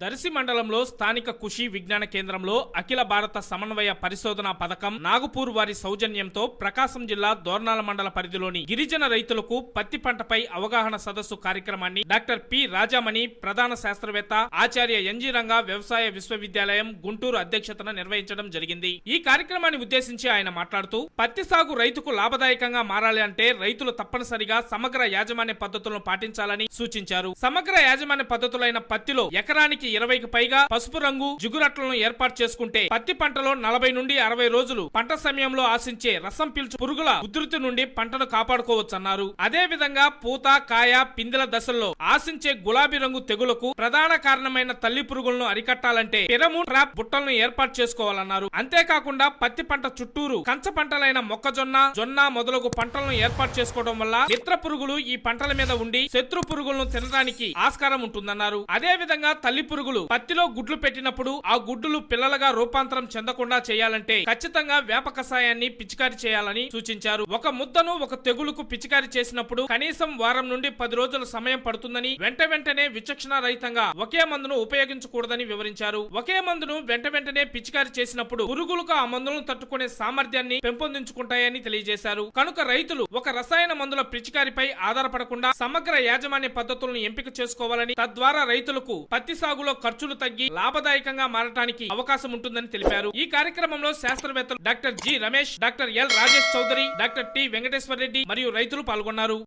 దర్శి మండలంలో స్థానిక కృషి విజ్ఞాన కేంద్రంలో అఖిల భారత సమన్వయ పరిశోధన పథకం నాగపూర్ వారి సౌజన్యంతో ప్రకాశం జిల్లా దోర్నాల మండల పరిధిలోని గిరిజన రైతులకు పత్తి పంటపై అవగాహన సదస్సు కార్యక్రమాన్ని డాక్టర్ పి రాజామణి ప్రధాన శాస్త్రవేత్త ఆచార్య ఎన్జి రంగా వ్యవసాయ విశ్వవిద్యాలయం గుంటూరు అధ్యక్షతన నిర్వహించడం జరిగింది. ఈ కార్యక్రమాన్ని ఉద్దేశించి ఆయన మాట్లాడుతూ పత్తి సాగు రైతుకు లాభదాయకంగా మారాలి అంటే రైతులు తప్పనిసరిగా సమగ్ర యాజమాన్య పద్ధతులను పాటించాలని సూచించారు. సమగ్ర యాజమాన్య పద్ధతులైన పత్తిలో ఎకరానికి ఇరవైకి పైగా పసుపు రంగు జిగురట్లను ఏర్పాటు చేసుకుంటే పత్తి పంటలో నలభై నుండి అరవై రోజులు పంట సమయంలో ఆశించే రసం పీల్చు పురుగుల ఉధృతి నుండి పంటను కాపాడుకోవచ్చన్నారు. అదే విధంగా పూత కాయ పిందెల దశల్లో ఆశించే గులాబీ రంగు తెగులకు ప్రధాన కారణమైన తల్లి పురుగులను అరికట్టాలంటే పిరము ట్రాప్ బుట్టలను ఏర్పాటు చేసుకోవాలన్నారు. అంతేకాకుండా పత్తి పంట చుట్టూరు కంచ పంటలైన మొక్కజొన్న జొన్న మొదలగు పంటలను ఏర్పాటు చేసుకోవడం వల్ల మిత్ర పురుగులు ఈ పంటల మీద ఉండి శత్రు పురుగులను తినడానికి ఆస్కారం ఉంటుందన్నారు. అదే విధంగా తల్లి పురుగులు పత్తిలో గుడ్లు పెట్టినప్పుడు ఆ గుడ్డులు పిల్లలుగా రూపాంతరం చెందకుండా చేయాలంటే ఖచ్చితంగా వేప కషాయాన్ని పిచికారి చేయాలని సూచించారు. ఒక ముద్దను ఒక తెగులుకు పిచికారి చేసినప్పుడు కనీసం వారం నుండి పది రోజుల సమయం పడుతుందని వెంట వెంటనే విచక్షణ రహితంగా ఒకే మందును ఉపయోగించకూడదని వివరించారు. ఒకే మందును వెంట వెంటనే పిచికారి చేసినప్పుడు పురుగులకు ఆ మందులను తట్టుకునే సామర్థ్యాన్ని పెంపొందించుకుంటాయని తెలియజేశారు. కనుక రైతులు ఒక రసాయన మందుల పిచికారిపై ఆధారపడకుండా సమగ్ర యాజమాన్య పద్ధతులను ఎంపిక చేసుకోవాలని తద్వారా రైతులకు పత్తి సాగులో ఖర్చులు తగ్గి లాభదాయకంగా మారటానికి అవకాశం ఉంటుందని తెలిపారు. ఈ కార్యక్రమంలో శాస్త్రవేత్తలు doctor G Ramesh doctor L Rajesh Chowdary doctor T Venkateswara Reddy మరియు రైతులు పాల్గొన్నారు.